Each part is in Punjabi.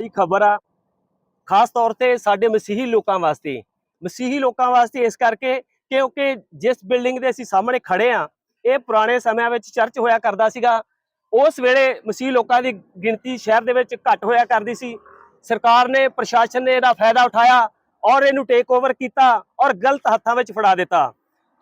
ਬੜੀ ਖਬਰ ਆ। ਖਾਸ ਤੌਰ ਤੇ ਸਾਡੇ ਮਸੀਹੀ ਲੋਕਾਂ ਵਾਸਤੇ। ਮਸੀਹੀ ਲੋਕਾਂ ਵਾਸਤੇ ਇਸ ਕਰਕੇ ਕਿਉਂਕਿ ਜਿਸ ਬਿਲਡਿੰਗ ਦੇ ਅਸੀਂ ਸਾਹਮਣੇ ਖੜੇ ਆ, ਇਹ ਪੁਰਾਣੇ ਸਮਿਆਂ ਵਿੱਚ ਚਰਚ ਹੋਇਆ ਕਰਦਾ ਸੀਗਾ। ਉਸ ਵੇਲੇ ਮਸੀਹੀ ਲੋਕਾਂ ਦੀ ਗਿਣਤੀ ਸ਼ਹਿਰ ਦੇ ਵਿੱਚ ਘੱਟ ਹੋਇਆ ਕਰਦੀ ਸੀ। ਸਰਕਾਰ ਨੇ, ਪ੍ਰਸ਼ਾਸਨ ਨੇ ਇਹਦਾ ਫਾਇਦਾ ਉਠਾਇਆ ਔਰ ਇਹਨੂੰ ਟੇਕ ਓਵਰ ਕੀਤਾ ਔਰ ਗਲਤ ਹੱਥਾਂ ਵਿੱਚ ਫੜਾ ਦਿੱਤਾ।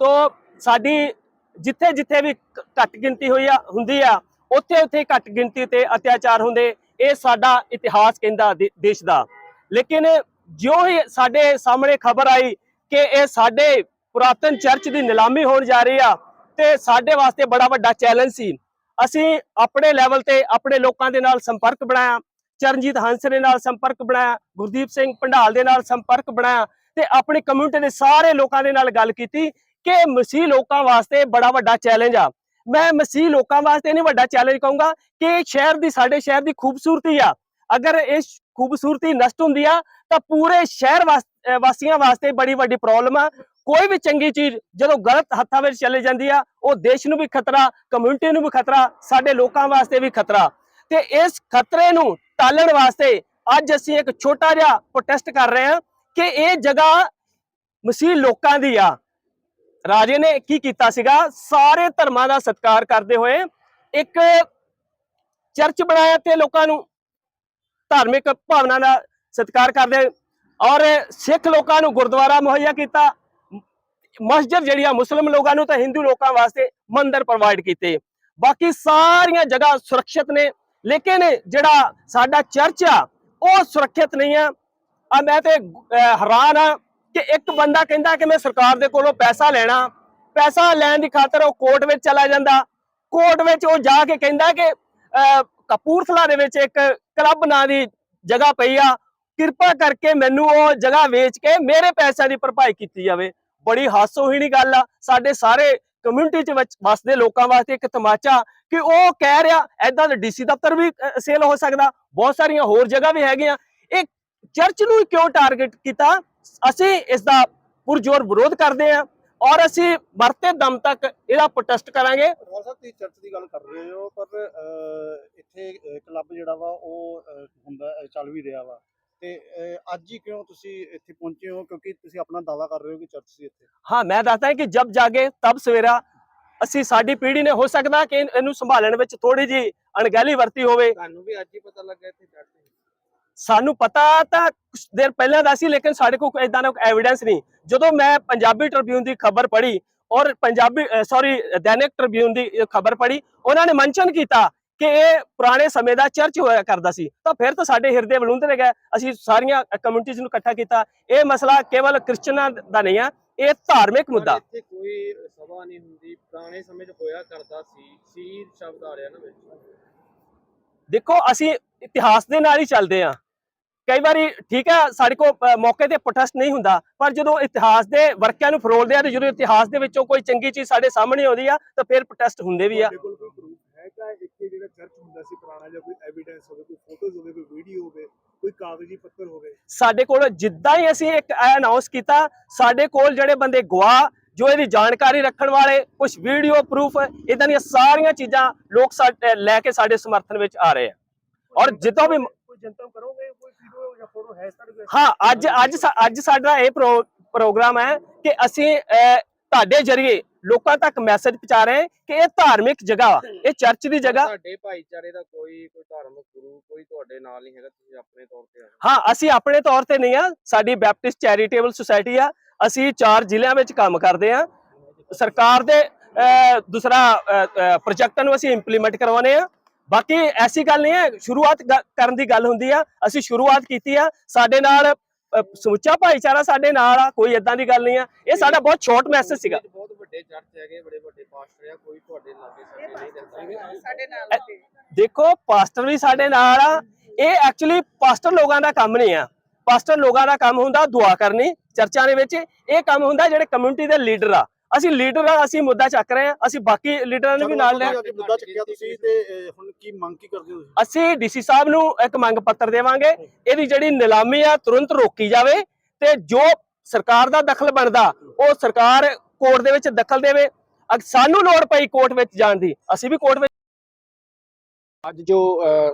ਤੋਂ ਸਾਡੀ ਜਿੱਥੇ ਜਿੱਥੇ ਵੀ ਘੱਟ ਗਿਣਤੀ ਹੋਈ ਆ, ਹੁੰਦੀ ਆ ਉੱਥੇ ਉੱਥੇ ਘੱਟ ਗਿਣਤੀ ਤੇ ਅਤਿਆਚਾਰ ਹੁੰਦੇ। ਇਹ ਸਾਡਾ ਇਤਿਹਾਸ ਕਹਿੰਦਾ ਦੇ- ਦੇਸ਼ ਦਾ। ਲੇਕਿਨ ਜਿਉਂ ਹੀ ਸਾਡੇ ਸਾਹਮਣੇ ਖਬਰ ਆਈ ਕਿ ਇਹ ਸਾਡੇ ਪੁਰਾਤਨ ਚਰਚ ਦੀ ਨਿਲਾਮੀ ਹੋਣ ਜਾ ਰਹੀ ਆ ਤੇ ਸਾਡੇ ਵਾਸਤੇ ਬੜਾ ਵੱਡਾ ਚੈਲੰਜ ਸੀ। ਅਸੀਂ ਆਪਣੇ ਲੈਵਲ ਤੇ ਆਪਣੇ ਲੋਕਾਂ ਦੇ ਨਾਲ ਸੰਪਰਕ ਬਣਾਇਆ, ਚਰਨਜੀਤ ਹੰਸ ਦੇ ਨਾਲ ਸੰਪਰਕ ਬਣਾਇਆ, ਗੁਰਦੀਪ ਸਿੰਘ ਭੰਡਾਲ ਦੇ ਨਾਲ ਸੰਪਰਕ ਬਣਾਇਆ ਤੇ ਆਪਣੀ ਕਮਿਊਨਿਟੀ ਦੇ ਸਾਰੇ ਲੋਕਾਂ ਦੇ ਨਾਲ ਗੱਲ ਕੀਤੀ ਕਿ ਮਸੀਹ ਲੋਕਾਂ ਵਾਸਤੇ ਬੜਾ ਵੱਡਾ ਚੈਲੰਜ ਆ। ਮੈਂ ਮਸੀਹ ਲੋਕਾਂ ਵਾਸਤੇ ਨਹੀਂ ਵੱਡਾ ਚੈਲੰਜ ਕਹੂੰਗਾ ਕਿ ਇਹ ਸ਼ਹਿਰ ਦੀ, ਸਾਡੇ ਸ਼ਹਿਰ ਦੀ ਖੂਬਸੂਰਤੀ ਆ। ਅਗਰ ਇਹ ਖੂਬਸੂਰਤੀ ਨਸ਼ਟ ਹੁੰਦੀ ਆ, ਤਾਂ ਪੂਰੇ ਸ਼ਹਿਰ ਵਾਸ- ਵਾਸੀਆਂ ਵਾਸਤੇ ਬੜੀ ਵੱਡੀ ਪ੍ਰੋਬਲਮ ਆ। ਕੋਈ ਵੀ ਚੰਗੀ ਚੀਜ਼ ਜਦੋਂ ਗਲਤ ਹੱਥਾਂ ਵਿੱਚ ਚਲੇ ਜਾਂਦੀ ਆ, ਉਹ ਦੇਸ਼ ਨੂੰ ਵੀ ਖਤਰਾ ਕਮਿਊਨਿਟੀ ਨੂੰ ਵੀ ਖਤਰਾ, ਸਾਡੇ ਲੋਕਾਂ ਵਾਸਤੇ ਵੀ ਖਤਰਾ। ਤੇ ਇਸ ਖਤਰੇ ਨੂੰ ਟਾਲਣ ਵਾਸਤੇ ਅੱਜ ਅਸੀਂ ਇੱਕ ਛੋਟਾ ਜਿਹਾ ਪ੍ਰੋਟੈਸਟ ਕਰ ਰਹੇ ਹਾਂ ਕਿ ਇਹ ਜਗ੍ਹਾ ਮਸੀਹ ਲੋਕਾਂ ਦੀ ਆ। ਰਾਜੇ ਨੇ ਕੀ ਕੀਤਾ ਸੀਗਾ? ਸਾਰੇ ਧਰਮਾਂ ਦਾ ਸਤਿਕਾਰ ਕਰਦੇ ਹੋਏ ਇੱਕ ਚਰਚ ਬਣਾਇਆ ਤੇ ਲੋਕਾਂ ਨੂੰ ਧਾਰਮਿਕ ਭਾਵਨਾ ਦਾ ਸਤਿਕਾਰ ਕਰਦੇ ਔਰ ਸਿੱਖ ਲੋਕਾਂ ਨੂੰ ਗੁਰਦੁਆਰਾ ਮੁਹੱਈਆ ਕੀਤਾ। ਮਸਜਿਦ ਜਿਹੜੀ ਆ ਮੁਸਲਮ ਲੋਕਾਂ ਨੂੰ ਤਾਂ ਹਿੰਦੂ ਲੋਕਾਂ ਵਾਸਤੇ ਮੰਦਰ ਪ੍ਰੋਵਾਈਡ ਕੀਤੇ। ਬਾਕੀ ਸਾਰੀਆਂ ਜਗ੍ਹਾ ਸੁਰੱਖਿਅਤ ਨੇ, ਲੇਕਿਨ ਜਿਹੜਾ ਸਾਡਾ ਚਰਚ ਆ, ਉਹ ਸੁਰੱਖਿਅਤ ਨਹੀਂ ਆ। ਆ ਮੈਂ ਤੇ ਹੈਰਾਨ ਆ ਕਿ ਇੱਕ ਬੰਦਾ ਕਹਿੰਦਾ ਕਿ ਮੈਂ ਸਰਕਾਰ ਦੇ ਕੋਲੋਂ ਪੈਸਾ ਲੈਣਾ ਪੈਸਾ ਲੈਣ ਦੀ ਖਾਤਰ ਉਹ ਕੋਰਟ ਵਿੱਚ ਚਲਾ ਜਾਂਦਾ। ਕੋਰਟ ਵਿੱਚ ਉਹ ਜਾ ਕੇ ਕਹਿੰਦਾ ਕਿ ਅਹ, ਕਪੂਰਥਲਾ ਦੇ ਵਿੱਚ ਇੱਕ ਕਲੱਬ ਨਾਂ ਦੀ ਜਗ੍ਹਾ ਪਈ ਆ। ਕਿਰਪਾ ਕਰਕੇ ਮੈਨੂੰ ਉਹ ਜਗ੍ਹਾ ਵੇਚ ਕੇ ਮੇਰੇ ਪੈਸਿਆਂ ਦੀ ਭਰਪਾਈ ਕੀਤੀ ਜਾਵੇ। ਬੜੀ ਹਾਸੋਹੀਣੀ ਗੱਲ ਆ। ਸਾਡੇ ਸਾਰੇ ਕਮਿਊਨਿਟੀ ਚ ਵਿੱਚ ਵਸਦੇ ਲੋਕਾਂ ਵਾਸਤੇ ਇੱਕ ਤਮਾਚਾ ਕਿ ਉਹ ਕਹਿ ਰਿਹਾ ਐਦਾਂ ਦਾ ਡੀਸੀ ਦਫ਼ਤਰ ਵੀ ਸੇਲ ਹੋ ਸਕਦਾ। ਬਹੁਤ ਸਾਰੀਆਂ ਹੋਰ ਜਗ੍ਹਾ ਵੀ ਹੈਗੀਆਂ। ਇਹ ਚਰਚ ਨੂੰ ਕਿਉਂ ਟਾਰਗੇਟ ਕੀਤਾ? ਅਸੀਂ ਇਸ ਦਾ ਪੁਰਜੋਰ ਵਿਰੋਧ ਕਰਦੇ ਹਾਂ ਔਰ ਅਸੀਂ ਮਰਤੇ ਦਮ ਤੱਕ ਇਹਦਾ ਪ੍ਰੋਟੈਸਟ ਕਰਾਂਗੇ। ਰੋਲ ਸਾਹਿਬ ਤੁਸੀਂ ਚਰਚ ਦੀ ਗੱਲ ਕਰ ਰਹੇ ਹੋ ਪਰ ਇੱਥੇ ਕਲੱਬ ਜਿਹੜਾ ਵਾ ਉਹ ਹੁੰਦਾ ਚੱਲ ਵੀ ਰਿਹਾ ਵਾ। ਤੇ ਅੱਜ ਹੀ ਕਿਉਂ ਤੁਸੀਂ ਇੱਥੇ ਪਹੁੰਚੇ ਹੋ? ਕਿਉਂਕਿ ਤੁਸੀਂ ਆਪਣਾ ਦਾਵਾ ਕਰ ਰਹੇ ਹੋ ਕਿ ਚਰਚ ਸੀ ਇੱਥੇ। ਹਾਂ ਮੈਂ ਦੱਸਦਾ ਕਿ ਜਬ ਜਾਗੇ ਤਬ ਸਵੇਰਾ ਅਸੀਂ ਸਾਡੀ ਪੀੜ੍ਹੀ ਨੇ ਹੋ ਸਕਦਾ ਕਿ ਇਹਨ- ਸੰਭਾਲਣ ਵਿੱਚ ਥੋੜੀ ਜੀ ਅਣਗਹਿਲੀ ਵਰਤੀ ਹੋਵੇ। ਤੁਹਾਨੂੰ ਵੀ ਅੱਜ ਹੀ ਪਤਾ ਲੱਗਾ ਇੱਥੇ ਤੇ ਸਾਨੂੰ ਪਤਾ ਤਾਂ ਕੁਝ ਦੇਰ ਪਹਿਲਾਂ ਦਾ ਸੀ ਲੇਕਿਨ ਸਾਡੇ ਕੋਲ ਇਦਾਂ ਦਾ ਕੋਈ ਐਵੀਡੈਂਸ ਨਹੀਂ। ਜਦੋਂ ਮੈਂ ਪੰਜਾਬੀ ਟ੍ਰਿਬਿਊਨ ਦੀ ਖਬਰ ਪੜ੍ਹੀ ਔਰ ਪੰਜਾਬੀ ਸੌਰੀ ਦੈਨਿਕ ਟ੍ਰਿਬਿਊਨ ਦੀ ਖਬਰ ਪੜ੍ਹੀ ਉਹਨਾਂ ਨੇ ਮੈਂਸ਼ਨ ਕੀਤਾ ਕਿ ਇਹ ਪੁਰਾਣੇ ਸਮੇਂ ਦਾ ਚਰਚ ਹੋਇਆ ਕਰਦਾ ਸੀ। ਤਾਂ ਫਿਰ ਤਾਂ ਸਾਡੇ ਹਿਰਦੇ ਬਲੂੰਦਰੇ ਗਏ ਅਸੀਂ ਸਾਰੀਆਂ ਕਮਿਊਨਿਟੀਜ਼ ਨੂੰ ਇਕੱਠਾ ਕੀਤਾ। ਇਹ ਮਸਲਾ ਕੇਵਲ ਕ੍ਰਿਸਚਨਾਂ ਦਾ ਨਹੀਂ ਆ ਇਹ ਧਾਰਮਿਕ ਮੁੱਦਾ। ਇੱਥੇ ਕੋਈ ਸਭਾ ਨਹੀਂ ਹੁੰਦੀ ਪੁਰਾਣੇ ਸਮੇਂ 'ਚ ਹੋਇਆ ਕਰਦਾ ਸੀ ਸੀਰ ਸ਼ਬਦ ਆ ਰਿਹਾ ਨਾ ਵਿੱਚ। ਦੇਖੋ ਅਸੀਂ ਇਤਿਹਾਸ ਦੇ ਨਾਲ ਹੀ ਚੱਲਦੇ ਆ ਕਈ ਵਾਰੀ ਠੀਕ ਹੈ ਸਾਡੇ ਕੋਲ ਮੌਕੇ ਤੇ ਪ੍ਰੋਟੈਸਟ ਨਹੀਂ ਹੁੰਦਾ ਪਰ ਜਦੋਂ ਇਤਿਹਾਸ ਦੇ ਵਰਕਿਆਂ ਨੂੰ ਫਰੋਲਦੇ ਆ ਤੇ ਜਦੋਂ ਇਤਿਹਾਸ ਦੇ ਵਿੱਚੋਂ ਕੋਈ ਚੰਗੀ ਚੀਜ਼ ਸਾਡੇ ਸਾਹਮਣੇ ਆਉਂਦੀ ਆ ਤਾਂ ਫਿਰ ਪ੍ਰੋਟੈਸਟ ਹੁੰਦੇ ਵੀ ਆ। ਤੁਹਾਡੇ ਕੋਲ ਕੋਈ ਪ੍ਰੂਫ ਹੈ ਕਿ ਇੱਥੇ ਜਿਹੜਾ ਚਰਚ ਹੁੰਦਾ ਸੀ ਪੁਰਾਣਾ ਜਾਂ ਕੋਈ ਐਵੀਡੈਂਸ ਹੋਵੇ ਕੋਈ ਫੋਟੋਜ਼ ਹੋਵੇ ਕੋਈ ਵੀਡੀਓ ਹੋਵੇ ਕੋਈ ਕਾਗਜ਼ੀ ਪੱਤਰ ਹੋਵੇ? ਸਾਡੇ ਕੋਲ ਜਿੱਦਾਂ ਹੀ ਅਸੀਂ ਇੱਕ ਅਨਾਉਂਸ ਕੀਤਾ ਸਾਡੇ ਕੋਲ ਜਿਹੜੇ ਬੰਦੇ ਗਵਾਹ ਜੋ ਇਹਦੀ ਜਾਣਕਾਰੀ ਰੱਖਣ ਵਾਲੇ ਕੁਝ ਵੀਡੀਓ ਪ੍ਰੂਫ ਇਦਾਂ ਦੀਆਂ ਸਾਰੀਆਂ ਚੀਜ਼ਾਂ ਲੋਕ ਸਾਡੇ ਲੈ ਕੇ ਸਾਡੇ ਸਮਰਥਨ ਵਿੱਚ ਆ ਰਹੇ ਆ। ਔਰ ਜਿੱਦੋਂ ਵੀ ਕੋਈ ਜਨਤਮ ਕਰੋਗੇ ਕੋਈ ਵੀਡੀਓ ਜਾਂ ਫੋਟੋ ਹੈ ਸਾਡੇ ਅੱਜ ਅੱਜ ਅੱਜ ਸਾਡਾ ਇਹ ਪ੍ਰੋ- ਪ੍ਰੋਗਰਾਮ ਹੈ ਕਿ ਅਸੀਂ ਤੁਹਾਡੇ ਜਰੀਏ ਲੋਕਾਂ ਤੱਕ ਮੈਸੇਜ ਪਹੁੰਚਾ ਰਹੇ ਹਾਂ ਕਿ ਇਹ ਧਾਰਮਿਕ ਜਗ੍ਹਾ ਇਹ ਚਰਚ ਦੀ ਜਗ੍ਹਾ। ਤੁਹਾਡੇ ਭਾਈਚਾਰੇ ਦਾ ਕੋਈ ਕੋਈ ਧਾਰਮਿਕ ਗੁਰੂ ਕੋਈ ਤੁਹਾਡੇ ਨਾਲ ਨਹੀਂ ਹੈਗਾ ਤੁਸੀਂ ਆਪਣੇ ਤੌਰ ਤੇ ਆਏ ਹਾਂ। ਅਸੀਂ ਆਪਣੇ ਤੌਰ ਤੇ ਨਹੀਂ ਆ ਸਾਡੀ ਬੈਪਟਿਸਟ ਚੈਰੀਟੇਬਲ ਸੁਸਾਇਟੀ ਆ ਅਸੀਂ ਚਾਰ ਜ਼ਿਲ੍ਹਿਆਂ ਵਿੱਚ ਕੰਮ ਕਰਦੇ ਆ। ਸਰਕਾਰ ਦੇ ਅਹ, ਦੂਸਰਾ ਪ੍ਰੋਜੈਕਟਾਂ ਨੂੰ ਅਸੀਂ ਇੰਪਲੀਮੈਂਟ ਕਰਵਾਉਨੇ ਆ। ਬਾਕੀ ਐਸੀ ਗੱਲ ਨਹੀਂ ਹੈ ਸ਼ੁਰੂਆਤ ਕਰਨ ਦੀ ਗੱਲ ਹੁੰਦੀ ਆ ਅਸੀਂ ਸ਼ੁਰੂਆਤ ਕੀਤੀ ਆ ਸਾਡੇ ਨਾਲ ਸਮੁੱਚਾ ਭਾਈਚਾਰਾ ਸਾਡੇ ਨਾਲ ਆ ਕੋਈ ਇਦਾਂ ਦੀ ਗੱਲ ਨਹੀਂ ਆ ਇਹ ਸਾਡਾ ਬਹੁਤ ਸ਼ਾਰਟ ਮੈਸੇਜ ਸੀਗਾ। ਬਹੁਤ ਵੱਡੇ ਚਰਚ ਹੈਗੇ ਬੜੇ ਵੱਡੇ ਪਾਸਟਰ ਆ ਕੋਈ ਤੁਹਾਡੇ ਲਾਗੇ ਸਾਡੇ ਨਹੀਂ ਰਹਿੰਦਾ। ਸਾਡੇ ਨਾਲ ਸੀ। ਦੇਖੋ ਪਾਸਟਰ ਵੀ ਸਾਡੇ ਨਾਲ ਆ ਇਹ ਐਕਚੁਅਲੀ ਪਾਸਟਰ ਲੋਕਾਂ ਦਾ ਕੰਮ ਨਹੀਂ ਆ। ਪਾਸਟਰ ਲੋਕਾਂ ਦਾ ਕੰਮ ਹੁੰਦਾ ਦੁਆ ਕਰਨੀ ਚਰਚਾਂ ਦੇ ਵਿੱਚ ਇਹ ਕੰਮ ਹੁੰਦਾ ਜਿਹੜੇ ਕਮਿਊਨਿਟੀ ਦੇ ਲੀਡਰ ਆ। ਅਸੀਂ ਲੀਡਰ ਆ ਅਸੀਂ ਮੁੱਦਾ ਚੱਕ ਰਹੇ ਆ ਅਸੀਂ ਬਾਕੀ ਲੀਡਰਾਂ ਨੂੰ ਵੀ ਨਾਲ ਲੈ ਅੱਜ ਮੁੱਦਾ ਚੱਕਿਆ ਤੁਸੀਂ ਤੇ ਅਹ, ਹੁਣ ਕੀ ਮੰਗ ਕੀ ਕਰਦੇ ਹੋ ਤੁਸੀਂ? ਅਸੀਂ ਡੀਸੀ ਸਾਹਿਬ ਨੂੰ ਇੱਕ ਮੰਗ ਪੱਤਰ ਦੇਵਾਂਗੇ ਇਹਦੀ ਜਿਹੜੀ ਨਿਲਾਮੀ ਆ ਤੁਰੰਤ ਰੋਕੀ ਜਾਵੇ ਤੇ ਜੋ ਸਰਕਾਰ ਦਾ ਦਖਲ ਬਣਦਾ ਉਹ ਸਰਕਾਰ ਕੋਰਟ ਦੇ ਵਿੱਚ ਦਖਲ ਦੇਵੇ। ਸਾਨੂੰ ਲੋੜ ਪਈ ਕੋਰਟ ਵਿੱਚ ਜਾਣ ਦੀ ਅਸੀਂ ਵੀ ਕੋਰਟ ਅੱਜ ਜੋ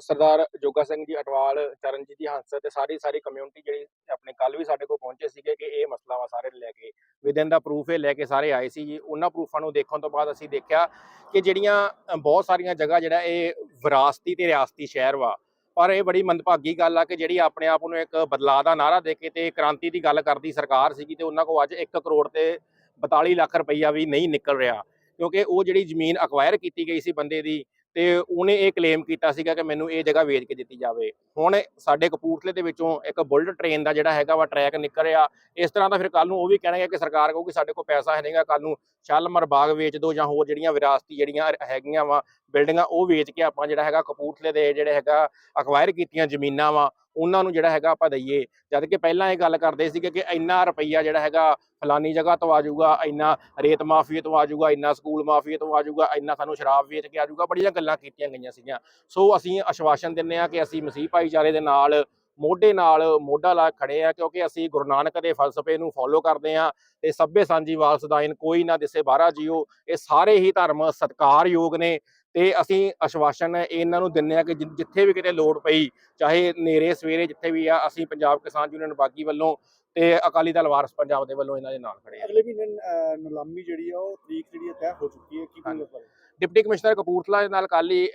ਸਰਦਾਰ ਜੋਗਾ ਸਿੰਘ ਜੀ, ਅਟਵਾਲ ਚਰਨਜੀਤ ਜੀ ਹੰਸ ਤੇ ਸਾਰੀ ਸਾਰੀ ਕਮਿਊਨਿਟੀ ਜਿਹੜੀ ਆਪਣੇ ਕੱਲ ਵੀ ਸਾਡੇ ਕੋਲ ਪਹੁੰਚੇ ਸੀਗੇ ਕਿ ਇਹ ਮਸਲਾ ਵਾ ਸਾਰੇ ਲੈ ਕੇ ਵਿਦਨ ਦਾ ਪ੍ਰੂਫ ਇਹ ਲੈ ਕੇ ਸਾਰੇ ਆਏ ਸੀ ਜੀ। ਉਹਨਾਂ ਪ੍ਰੂਫਾਂ ਨੂੰ ਦੇਖਣ ਤੋਂ ਬਾਅਦ ਅਸੀਂ ਦੇਖਿਆ ਕਿ ਜਿਹੜੀਆਂ ਬਹੁਤ ਸਾਰੀਆਂ ਜਗ੍ਹਾ ਜਿਹੜਾ ਇਹ ਵਿਰਾਸਤੀ ਤੇ ਰਿਆਸਤੀ ਸ਼ਹਿਰ ਵਾ। ਪਰ ਇਹ ਬੜੀ ਮੰਦਭਾਗੀ ਗੱਲ ਆ ਕਿ ਜਿਹੜੀ ਆਪਣੇ ਆਪ ਨੂੰ ਇੱਕ ਬਦਲਾਅ ਦਾ ਨਾਰਾ ਦੇ ਕੇ ਤੇ ਕ੍ਰਾਂਤੀ ਦੀ ਗੱਲ ਕਰਦੀ ਸਰਕਾਰ ਸੀਗੀ ਤੇ ਉਹਨਾਂ ਕੋਲ ਅੱਜ 1 ਕਰੋੜ ਤੇ 42 ਲੱਖ ਰੁਪਈਆ ਵੀ ਨਹੀਂ ਨਿਕਲ ਰਿਹਾ। ਕਿਉਂਕਿ ਉਹ ਜਿਹੜੀ ਜ਼ਮੀਨ ਅਕਵਾਇਰ ਕੀਤੀ ਗਈ ਸੀ ਬੰਦੇ ਦੀ ਤੇ ਉਹਨੇ ਇਹ ਕਲੇਮ ਕੀਤਾ ਸੀਗਾ ਕਿ ਮੈਨੂੰ ਇਹ ਜਗ੍ਹਾ ਵੇਚ ਕੇ ਦਿੱਤੀ ਜਾਵੇ। ਹੁਣ ਸਾਡੇ ਕਪੂਰਥਲੇ ਦੇ ਵਿੱਚੋਂ ਇੱਕ ਬੁਲਟ ਟ੍ਰੇਨ ਦਾ ਜਿਹੜਾ ਹੈਗਾ ਵਾ ਟਰੈਕ ਨਿਕਲ ਰਿਹਾ। ਇਸ ਤਰ੍ਹਾਂ ਦਾ ਫਿਰ ਕੱਲ ਨੂੰ ਉਹ ਵੀ ਕਹਿਣਗੇ ਕਿ ਸਰਕਾਰ ਕਹੂਗੀ ਸਾਡੇ ਕੋਲ ਪੈਸਾ ਹੈ ਨਹੀਂਗਾ ਕੱਲ ਨੂੰ ਸ਼ਾਲਮਰ ਬਾਗ ਵੇਚ ਦਿਓ ਜਾਂ ਹੋਰ ਜਿਹੜੀਆਂ ਵਿਰਾਸਤੀ ਜਿਹੜੀਆਂ ਹੈਗੀਆਂ ਵਾ ਬਿਲਡਿੰਗਾਂ ਉਹ ਵੇਚ ਕੇ ਆਪਾਂ ਜਿਹੜਾ ਹੈਗਾ ਕਪੂਰਥਲੇ ਦੇ ਜਿਹੜੇ ਹੈਗਾ ਅਕਵਾਇਰ ਕੀਤੀਆਂ ਜ਼ਮੀਨਾਂ ਵਾ ਉਹਨਾਂ ਨੂੰ ਜਿਹੜਾ ਹੈਗਾ ਆਪਾਂ ਦਈਏ। ਜਦ ਕਿ ਪਹਿਲਾਂ ਇਹ ਗੱਲ ਕਰਦੇ ਸੀਗੇ ਕਿ ਇੰਨਾ ਰੁਪਈਆ ਜਿਹੜਾ ਹੈਗਾ ਫਲਾਨੀ ਜਗ੍ਹਾ ਤੋਂ ਆ ਜਾਊਗਾ, ਇੰਨਾ ਰੇਤ ਮਾਫੀਏ ਤੋਂ ਆ ਜਾਊਗਾ, ਇੰਨਾ ਸਕੂਲ ਮਾਫੀਏ ਤੋਂ ਆ ਜਾਊਗਾ, ਇੰਨਾ ਸਾਨੂੰ ਸ਼ਰਾਬ ਵੇਚ ਕੇ ਆ ਜਾਊਗਾ, ਬੜੀਆਂ ਗੱਲਾਂ ਕੀਤੀਆਂ ਗਈਆਂ ਸੀਗੀਆਂ। ਸੋ ਅਸੀਂ ਆਸ਼ਵਾਸਨ ਦਿੰਨੇ ਆ ਕਿ ਅਸੀਂ ਮਸੀਹ ਭਾਈਚਾਰੇ ਦੇ ਨਾਲ, ਮੋਢੇ ਨਾਲ ਮੋਢਾ ਲਾ ਖੜੇ ਆ ਕਿਉਂਕਿ ਅਸੀਂ ਗੁਰੂ ਨਾਨਕ ਦੇ ਫਲਸਫੇ ਨੂੰ ਫੋਲੋ ਕਰਦੇ ਆ ਤੇ ਸੱਭੇ ਸਾਂਝੀ ਵਾਲਸਦਾਇਨ ਕੋਈ ਨਾ ਦਿਸੇ ਬਾਹਰਾ ਜੀਓ। ਇਹ ਸਾਰੇ ਹੀ ਧਰਮ ਸਤਿਕਾਰਯੋਗ ਨੇ ਤੇ ਅਸੀਂ ਆਸ਼ਵਾਸਨ ਇਹਨਾਂ ਨੂੰ ਦਿੰਨੇ ਆ ਕਿ ਜਿੱਥੇ ਵੀ ਕਿਤੇ ਲੋੜ ਪਈ ਚਾਹੇ ਨੇਰੇ ਸਵੇਰੇ ਜਿੱਥੇ ਵੀ ਆ ਅਸੀਂ ਪੰਜਾਬ ਕਿਸਾਨ ਯੂਨੀਅਨ ਬਾਗੀ ਵੱਲੋਂ ਤੇ ਅਕਾਲੀ ਦਲ ਵਾਰਸ ਪੰਜਾਬ ਦੇ ਵੱਲੋਂ ਇਹਨਾਂ ਦੇ ਨਾਲ ਖੜੇ ਆ ਅਗਲੇ ਮਹੀਨੇ ਨਿਲਾਮੀ ਜਿਹੜੀ ਆ ਉਹ ਤਰੀਕ ਜਿਹੜੀ ਤੈਅ ਹੋ ਚੁੱਕੀ ਹੈ। ਕੀ ਗੱਲ ਡਿਪਟੀ ਕਮਿਸ਼ਨਰ ਕਪੂਰਥਲਾ ਦੇ ਨਾਲ ਕੱਲ੍ਹ ਹੀ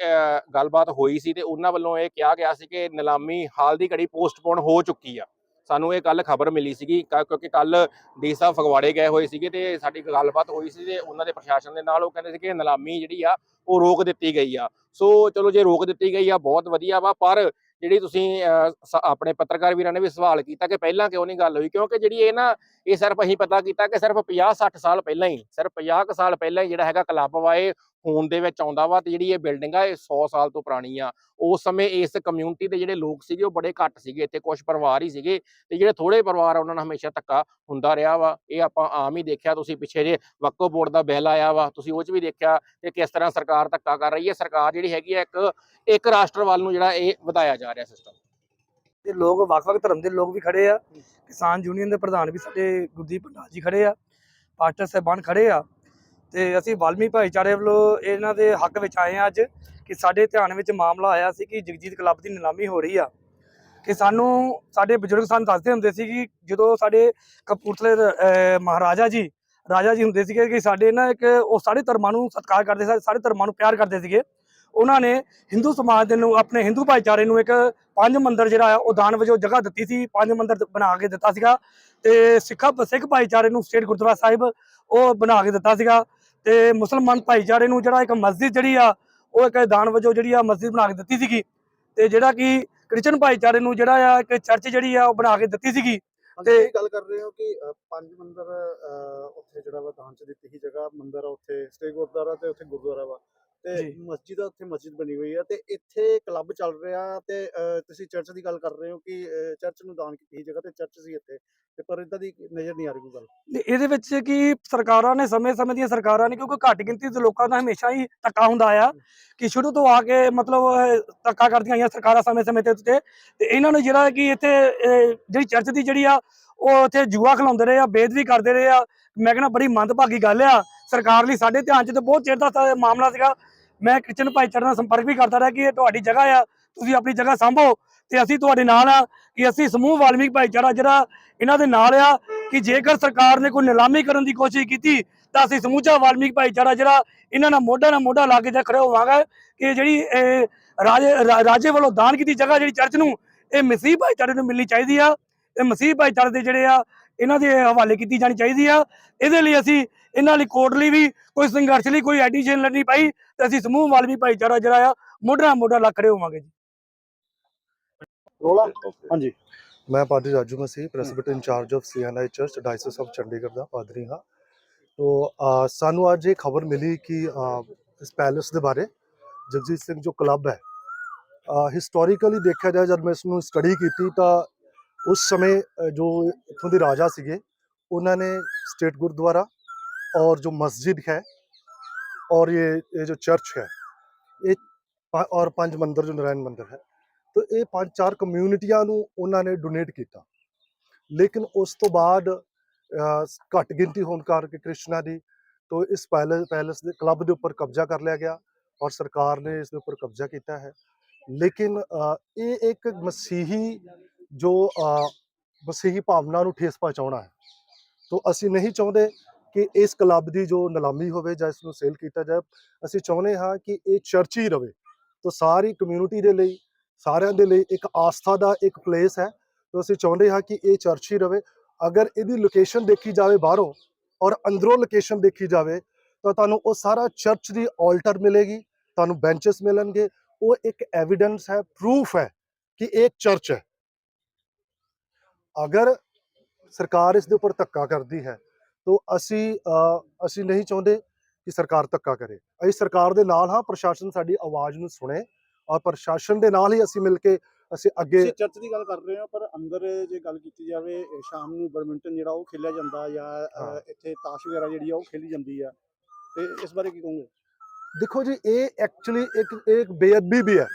ਗੱਲਬਾਤ ਹੋਈ ਸੀ ਤੇ ਉਹਨਾਂ ਵੱਲੋਂ ਇਹ ਕਿਹਾ ਗਿਆ ਸੀ ਕਿ ਨਿਲਾਮੀ ਹਾਲ ਦੀ ਘੜੀ ਪੋਸਟਪੋਨ ਹੋ ਚੁੱਕੀ ਆ। ਸਾਨੂੰ ਇਹ ਕੱਲ ਖਬਰ ਮਿਲੀ ਸੀਗੀ ਕ- ਕਿਉਂਕਿ ਕੱਲ ਡੀ ਸਾਹਿਬ ਫਗਵਾੜੇ ਗਏ ਹੋਏ ਸੀਗੇ ਤੇ ਸਾਡੀ ਗੱਲਬਾਤ ਹੋਈ ਸੀ ਤੇ ਉਹਨਾਂ ਦੇ ਪ੍ਰਸ਼ਾਸਨ ਦੇ ਨਾਲ ਉਹ ਕਹਿੰਦੇ ਸੀ ਕਿ ਨਿਲਾਮੀ ਜਿਹੜੀ ਆ ਉਹ ਰੋਕ ਦਿੱਤੀ ਗਈ ਆ। ਸੋ ਚਲੋ ਜੇ ਰੋਕ ਦਿੱਤੀ ਗਈ ਆ ਬਹੁਤ ਵਧੀਆ ਵਾ ਪਰ ਜਿਹੜੀ ਤੁਸੀਂ ਅਹ, ਆਪਣੇ ਪੱਤਰਕਾਰ ਵੀਰਾਂ ਨੇ ਵੀ ਸਵਾਲ ਕੀਤਾ ਕਿ ਪਹਿਲਾਂ ਕਿਉਂ ਨਹੀਂ ਗੱਲ ਹੋਈ? ਕਿਉਂਕਿ ਜਿਹੜੀ ਇਹ ਨਾ ਇਹ ਸਿਰਫ ਅਸੀਂ ਪਤਾ ਕੀਤਾ ਕਿ ਸਿਰਫ 50 60 ਸਾਲ ਪਹਿਲਾਂ ਹੀ ਸਿਰਫ 50 ਕੁ ਸਾਲ ਪਹਿਲਾਂ ਹੀ ਜਿਹੜਾ ਹੈਗਾ ਕਲੱਬ ਵਾ ਹੋਣ ਦੇ ਵਿੱਚ ਆਉਂਦਾ ਵਾ ਤੇ ਜਿਹੜੀ ਇਹ ਬਿਲਡਿੰਗ ਆ, ਇਹ 100 ਸਾਲ ਤੋਂ ਪੁਰਾਣੀ ਆ। ਉਸ ਸਮੇਂ ਇਸ ਕਮਿਊਨਿਟੀ ਦੇ ਜਿਹੜੇ ਲੋਕ ਸੀਗੇ, ਉਹ ਬੜੇ ਘੱਟ ਸੀਗੇ। ਇੱਥੇ ਕੁਝ ਪਰਿਵਾਰ ਹੀ ਸੀਗੇ ਤੇ ਜਿਹੜੇ ਥੋੜੇ ਪਰਿਵਾਰ ਆ, ਉਹਨਾਂ ਨਾਲ ਹਮੇਸ਼ਾ ਧੱਕਾ ਹੁੰਦਾ ਰਿਹਾ ਵਾ। ਇਹ ਆਪਾਂ ਆਮ ਹੀ ਦੇਖਿਆ, ਤੁਸੀਂ ਪਿੱਛੇ ਜੇ ਵਕਫ ਬੋਰਡ ਦਾ ਬਿੱਲ ਆਇਆ ਵਾ, ਤੁਸੀਂ ਉਹ 'ਚ ਵੀ ਦੇਖਿਆ ਕਿ ਕਿਸ ਤਰ੍ਹਾਂ ਸਰਕਾਰ ਧੱਕਾ ਕਰ ਰਹੀ ਹੈ। ਸਰਕਾਰ ਜਿਹੜੀ ਹੈਗੀ ਆ, ਇੱਕ ਇੱਕ ਰਾਸ਼ਟਰ ਵੱਲ ਨੂੰ ਜਿਹੜਾ ਇਹ ਵਧਾਇਆ ਜਾ ਰਿਹਾ ਸਿਸਟਮ ਤੇ ਲੋਕ, ਵੱਖ-ਵੱਖ ਧਰਮ ਦੇ ਲੋਕ ਵੀ ਖੜੇ ਆ। ਕਿਸਾਨ ਯੂਨੀਅਨ ਦੇ ਪ੍ਰਧਾਨ ਵੀ ਸਾਡੇ ਗੁਰਦੀਪ ਪੰਡਾਲ ਜੀ ਖੜੇ ਆ। ਪਾਸਟਰ ਸਾਹਿਬਾਨ ਖੜੇ ਆ। ਤੇ ਅਸੀਂ ਵਾਲਮੀ ਭਾਈਚਾਰੇ ਵੱਲੋਂ ਇਹਨਾਂ ਦੇ ਹੱਕ ਵਿੱਚ ਆਏ ਆ ਅੱਜ ਕਿ ਸਾਡੇ ਧਿਆਨ ਵਿੱਚ ਮਾਮਲਾ ਆਇਆ ਸੀ ਕਿ ਜਗਜੀਤ ਕਲੱਬ ਦੀ ਨਿਲਾਮੀ ਹੋ ਰਹੀ ਆ। ਕਿ ਸਾਨੂੰ, ਸਾਡੇ ਬਜ਼ੁਰਗ ਸਾਨੂੰ ਦੱਸਦੇ ਹੁੰਦੇ ਸੀ ਕਿ ਜਦੋਂ ਸਾਡੇ ਕਪੂਰਥਲੇ ਮਹਾਰਾਜਾ ਜੀ, ਰਾਜਾ ਜੀ ਹੁੰਦੇ ਸੀਗੇ ਕਿ ਸਾਡੇ ਨਾ ਇੱਕ ਉਹ ਸਾਰੇ ਧਰਮਾਂ ਨੂੰ ਸਤਿਕਾਰ ਕਰਦੇ ਸੀ, ਸਾਰੇ ਧਰਮਾਂ ਨੂੰ ਪਿਆਰ ਕਰਦੇ ਸੀਗੇ। ਉਹਨਾਂ ਨੇ ਹਿੰਦੂ ਸਮਾਜ ਦੇ ਨੂੰ, ਆਪਣੇ ਹਿੰਦੂ ਭਾਈਚਾਰੇ ਨੂੰ ਇੱਕ ਪੰਜ ਮੰਦਰ ਜਿਹੜਾ ਆ, ਉਹ ਦਾਨ ਵਜੋਂ ਜਗ੍ਹਾ ਦਿੱਤੀ ਸੀ, ਪੰਜ ਮੰਦਰ ਬਣਾ ਕੇ ਦਿੱਤਾ ਸੀਗਾ। ਤੇ ਸਿੱਖਾ, ਸਿੱਖ ਭਾਈਚਾਰੇ ਨੂੰ ਸਟੇਟ ਗੁਰਦੁਆਰਾ ਸਾਹਿਬ ਉਹ ਬਣਾ ਕੇ ਦਿੱਤਾ ਸੀਗਾ। ਤੇ ਮੁਸਲਮਾਨ ਭਾਈਚਾਰੇ ਨੂੰ ਜਿਹੜਾ ਇੱਕ ਮਸਜਿਦ ਜਿਹੜੀ ਆ ਉਹ ਇੱਕ ਦਾਨ ਵਜੋਂ ਜਿਹੜੀ ਆ ਮਸਜਿਦ ਬਣਾ ਕੇ ਦਿੱਤੀ ਸੀਗੀ। ਤੇ ਜਿਹੜਾ ਕਿ ਕ੍ਰਿਸਚਨ ਭਾਈਚਾਰੇ ਨੂੰ ਜਿਹੜਾ ਆ ਇੱਕ ਚਰਚ ਜਿਹੜੀ ਆ ਉਹ ਬਣਾ ਕੇ ਦਿੱਤੀ ਸੀਗੀ। ਤੇ ਗੱਲ ਕਰ ਰਹੇ ਹੋ ਕਿ ਪੰਜ ਮੰਦਰ ਉੱਥੇ ਜਿਹੜਾ ਵਾ ਦਾਨ ਚ ਦਿੱਤੀ ਹੀ ਜਗ੍ਹਾ ਮੰਦਰ ਉੱਥੇ ਸਟੇ ਗੁਰਦੁਆਰਾ ਤੇ ਉੱਥੇ ਗੁਰਦੁਆਰਾ ਵਾ। ਤੇ। ਮਸਜਿਦ ਉੱਥੇ ਮਸਜਿਦ ਬਣੀ ਹੋਈ ਆ ਤੇ ਇੱਥੇ ਕਲੱਬ ਚੱਲ ਰਿਹਾ ਤੇ ਤੁਸੀਂ ਚਰਚ ਦੀ ਗੱਲ ਕਰ ਰਹੇ ਹੋ ਕਿ ਚਰਚ ਨੂੰ ਦਾਨ ਕੀਤੀ ਜਗ੍ਹਾ ਤੇ ਚਰਚ ਸੀ ਇੱਥੇ ਤੇ ਪਰ ਇਦਾਂ ਦੀ ਨਜ਼ਰ ਨਹੀਂ ਆ ਰਹੀ ਕੋਈ ਗੱਲ। ਇਹਦੇ ਵਿੱਚ ਕੀ ਸਰਕਾਰਾਂ ਨੇ ਸਮੇਂ-ਸਮੇਂ ਦੀਆਂ ਸਰਕਾਰਾਂ ਨੇ ਕਿਉਂਕਿ ਘੱਟ ਗਿਣਤੀ ਦੇ ਲੋਕਾਂ ਦਾ ਹਮੇਸ਼ਾ ਹੀ ਧੱਕਾ ਹੁੰਦਾ ਆ ਕਿ ਸ਼ੁਰੂ ਤੋਂ ਆ ਕੇ ਮਤਲਬ ਧੱਕਾ ਕਰਦੀਆਂ ਆਈਆਂ ਸਰਕਾਰਾਂ ਸਮੇਂ-ਸਮੇਂ ਤੇ ਉੱਤੇ ਤੇ ਇਹਨਾਂ ਨੂੰ ਜਿਹੜਾ ਕਿ ਇੱਥੇ ਜਿਹੜੀ ਚਰਚ ਦੀ ਜਿਹੜੀ ਆ ਉਹ ਇੱਥੇ ਜੂਆ ਖਿਲਾਉਂਦੇ ਰਹੇ ਆ ਬੇਦਬੀ ਕਰਦੇ ਰਹੇ ਆ। ਮੈਂ ਕਹਿੰਦਾ ਬੜੀ ਮੰਦਭਾਗੀ ਗੱਲ ਆ ਸਰਕਾਰ ਲਈ ਸਾਡੇ ਧਿਆਨ 'ਚ ਤਾਂ ਬਹੁਤ ਚਿਰ ਦਾ ਮਾਮਲਾ ਸੀਗਾ। ਮੈਂ ਕ੍ਰਿਸਚਨ ਭਾਈਚਾਰੇ ਨਾਲ ਸੰਪਰਕ ਵੀ ਕਰਦਾ ਰਿਹਾ ਕਿ ਇਹ ਤੁਹਾਡੀ ਜਗ੍ਹਾ ਆ, ਤੁਸੀਂ ਆਪਣੀ ਜਗ੍ਹਾ ਸੰਭੋ ਤੇ ਅਸੀਂ ਤੁਹਾਡੇ ਨਾਲ ਆ ਕਿ ਅਸੀਂ ਸਮੂਹ ਵਾਲਮੀਕ ਭਾਈਚਾਰਾ ਜਿਹੜਾ ਇਹਨਾਂ ਦੇ ਨਾਲ ਆ ਕਿ ਜੇਕਰ ਸਰਕਾਰ ਨੇ ਕੋਈ ਨਿਲਾਮੀ ਕਰਨ ਦੀ ਕੋਸ਼ਿਸ਼ ਕੀਤੀ ਤਾਂ ਅਸੀਂ ਸਮੂਚਾ ਵਾਲਮੀਕ ਭਾਈਚਾਰਾ ਜਿਹੜਾ ਇਹਨਾਂ ਨਾਲ ਮੋਢਾ ਨਾਲ ਮੋਢਾ ਲਾ ਕੇ ਜੇ ਖੜੇ ਹੋਵਾਂਗੇ ਕਿ ਜਿਹੜੀ ਰਾਜੇ, ਰਾ- ਰਾਜੇ ਵੱਲੋਂ ਦਾਨ ਕੀਤੀ ਜਗ੍ਹਾ ਜਿਹੜੀ ਚਰਚ ਨੂੰ ਇਹ ਮਸੀਹ ਭਾਈਚਾਰੇ ਨੂੰ ਮਿਲਣੀ ਚਾਹੀਦੀ ਆ। ਇਹ ਮਸੀਹ ਭਾਈਚਾਰੇ ਦੇ ਜਿਹੜੇ ਆ ਇਹਨਾਂ ਦੇ ਹਵਾਲੇ ਕੀਤੀ ਜਾਣੀ ਚਾਹੀਦੀ ਆ। ਇਹਦੇ ਲਈ ਅਸੀਂ ਇਹਨਾਂ ਲਈ ਕੋਰਟ ਲਈ ਵੀ ਕੋਈ ਸੰਘਰਸ਼ ਲਈ ਕੋਈ ਐਡੀਸ਼ਨ ਲੜਨੀ ਪਈ ਤੇ ਅਸੀਂ ਸਮੂਹ ਵਾਲਮੀਕ ਭਾਈਚਾਰਾ ਜਿਹੜਾ ਆ ਮੋਢਾ ਮੋਢਾ ਲਾ ਖੜੇ ਹੋਵਾਂਗੇ ਜੀ। ਰੋਲਾ? ਹਾਂਜੀ। ਮੈਂ ਪਾਦਰੀ Raju Masih president incharge of CNI church diocese of Chandigarh ਦਾ ਪਾਦਰੀ ਹਾਂ। ਤੋ ਸਾਨੂੰ ਅੱਜ ਇਹ ਖਬਰ ਮਿਲੀ ਕਿ ਇਸ ਪੈਲੇਸ ਦੇ ਬਾਰੇ ਜਗਜੀਤ ਸਿੰਘ ਜੋ ਕਲੱਬ ਹੈ ਹਿਸਟੋਰੀਕਲੀ ਦੇਖਿਆ ਜਾਏ ਜਦ ਮੈਂ ਇਸ ਨੂੰ ਸਟੱਡੀ ਕੀਤੀ ਤਾਂ ਉਸ ਸਮੇਂ ਅ, ਜੋ ਇੱਥੋਂ ਦੇ ਰਾਜਾ ਸੀਗੇ ਉਹਨਾਂ ਨੇ ਸਟੇਟ ਗੁਰਦੁਆਰਾ और जो मस्जिद है और ये ये जो चर्च है ਇਹ ਪਾ- ਔਰ ਪੰਜ ਮੰਦਿਰ ਜੋ ਨਾਰਾਇਣ ਮੰਦਿਰ ਹੈ ਤੋ ਇਹ ਪੰਜ ਚਾਰ ਕਮਿਊਨਿਟੀਆਂ ਨੂੰ ਉਹਨਾਂ ਨੇ ਡੋਨੇਟ ਕੀਤਾ ਲੇਕਿਨ ਉਸ ਤੋਂ ਬਾਅਦ ਅਹ, ਘੱਟ ਗਿਣਤੀ ਹੋਣ ਕਰਕੇ ਕ੍ਰਿਸ਼ਨਾ ਦੀ ਤੋ ਇਸ ਪੈਲੇਸ ਪੈਲੇਸ ਦੇ ਕਲੱਬ ਦੇ ਉੱਪਰ ਕਬਜ਼ਾ ਕਰ ਲਿਆ ਗਿਆ ਔਰ ਸਰਕਾਰ ਨੇ ਇਸ ਦੇ ਉੱਪਰ ਕਬਜ਼ਾ ਕੀਤਾ ਹੈ ਲੇਕਿਨ ਅ, ਇਹ ਇੱਕ ਮਸੀਹੀ ਜੋ ਅ, ਭਾਵਨਾ ਨੂੰ ਠੇਸ ਪਹੁੰਚਾਉਣਾ ਹੈ। ਤੋਂ ਅਸੀਂ ਨਹੀਂ ਚਾਹੁੰਦੇ ਕਿ ਇਸ ਕਲੱਬ ਦੀ ਜੋ ਨਿਲਾਮੀ ਹੋਵੇ ਜਾਂ ਇਸ ਨੂੰ ਸੇਲ ਕੀਤਾ ਜਾਏ ਅਸੀਂ ਚਾਹੁੰਦੇ ਹਾਂ ਕਿ ਇਹ ਚਰਚ ਹੀ ਰਵੇ। ਤੋਂ ਸਾਰੀ ਕਮਿਊਨਿਟੀ ਦੇ ਲਈ ਸਾਰਿਆਂ ਦੇ ਲਈ ਇੱਕ ਆਸਥਾ ਦਾ ਇੱਕ ਪਲੇਸ ਹੈ। ਤੋਂ ਅਸੀਂ ਚਾਹੁੰਦੇ ਹਾਂ ਕਿ ਇਹ ਚਰਚ ਹੀ ਰਵੇ। ਅਗਰ ਇਹਦੀ ਲੋਕੇਸ਼ਨ ਦੇਖੀ ਜਾਵੇ ਬਾਹਰੋਂ ਔਰ ਅੰਦਰੋਂ ਲੋਕੇਸ਼ਨ ਦੇਖੀ ਜਾਵੇ ਤਾਂ ਤੁਹਾਨੂੰ ਉਹ ਸਾਰਾ ਚਰਚ ਦੀ ਆਲਟਰ ਮਿਲੇਗੀ ਤੁਹਾਨੂੰ ਬੈਂਚਸ ਮਿਲਣਗੇ। ਉਹ ਇੱਕ ਐਵੀਡੈਂਸ ਹੈ ਪ੍ਰੂਫ ਹੈ ਕਿ ਇਹ ਚਰਚ ਹੈ। ਅਗਰ ਸਰਕਾਰ ਇਸ ਦੇ ਉੱਪਰ ਧੱਕਾ ਕਰਦੀ ਹੈ ਤਾਂ ਅਸੀਂ ਅਸੀਂ ਨਹੀਂ ਚਾਹੁੰਦੇ ਕਿ ਸਰਕਾਰ ਧੱਕਾ ਕਰੇ। ਅਸੀਂ ਸਰਕਾਰ ਦੇ ਨਾਲ ਹਾਂ ਪ੍ਰਸ਼ਾਸਨ ਸਾਡੀ ਆਵਾਜ਼ ਨੂੰ ਸੁਣੇ ਔਰ ਪ੍ਰਸ਼ਾਸਨ ਦੇ ਨਾਲ ਹੀ ਅਸੀਂ ਮਿਲ ਕੇ ਅਸੀਂ ਅੱਗੇ ਤੁਸੀਂ ਚਰਚ ਦੀ ਗੱਲ ਕਰ ਰਹੇ ਹੋ ਪਰ ਅੰਦਰ ਜੇ ਗੱਲ ਕੀਤੀ ਜਾਵੇ ਸ਼ਾਮ ਨੂੰ ਬੈਡਮਿੰਟਨ ਜਿਹੜਾ ਉਹ ਖੇਲਿਆ ਜਾਂਦਾ ਜਾਂ। ਇੱਥੇ ਤਾਸ਼ ਵਗੈਰਾ ਜਿਹੜੀ ਆ ਉਹ ਖੇਲੀ ਜਾਂਦੀ ਆ। ਤੇ ਇਸ ਬਾਰੇ ਕੀ ਕਹੋਗੇ? ਦੇਖੋ ਜੀ ਇਹ ਐਕਚੁਅਲੀ ਇੱਕ ਇੱਕ ਬੇਅਦਬੀ ਵੀ ਹੈ।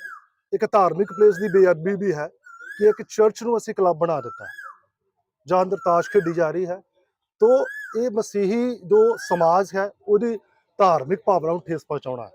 ਇੱਕ ਧਾਰਮਿਕ ਪਲੇਸ ਦੀ ਬੇਅਦਬੀ ਵੀ ਹੈ ਕਿ ਇੱਕ ਚਰਚ ਨੂੰ ਅਸੀਂ ਕਲੱਬ ਬਣਾ ਦਿੱਤਾ ਜਾਂ ਅੰਦਰ ਤਾਸ਼ ਖੇਡੀ ਜਾ ਰਹੀ ਹੈ, ਤੋਂ ਇਹ ਮਸੀਹੀ ਜੋ ਸਮਾਜ ਹੈ, ਉਹਦੀ ਧਾਰਮਿਕ ਭਾਵਨਾ ਨੂੰ ਠੇਸ ਪਹੁੰਚਾਉਣਾ ਹੈ।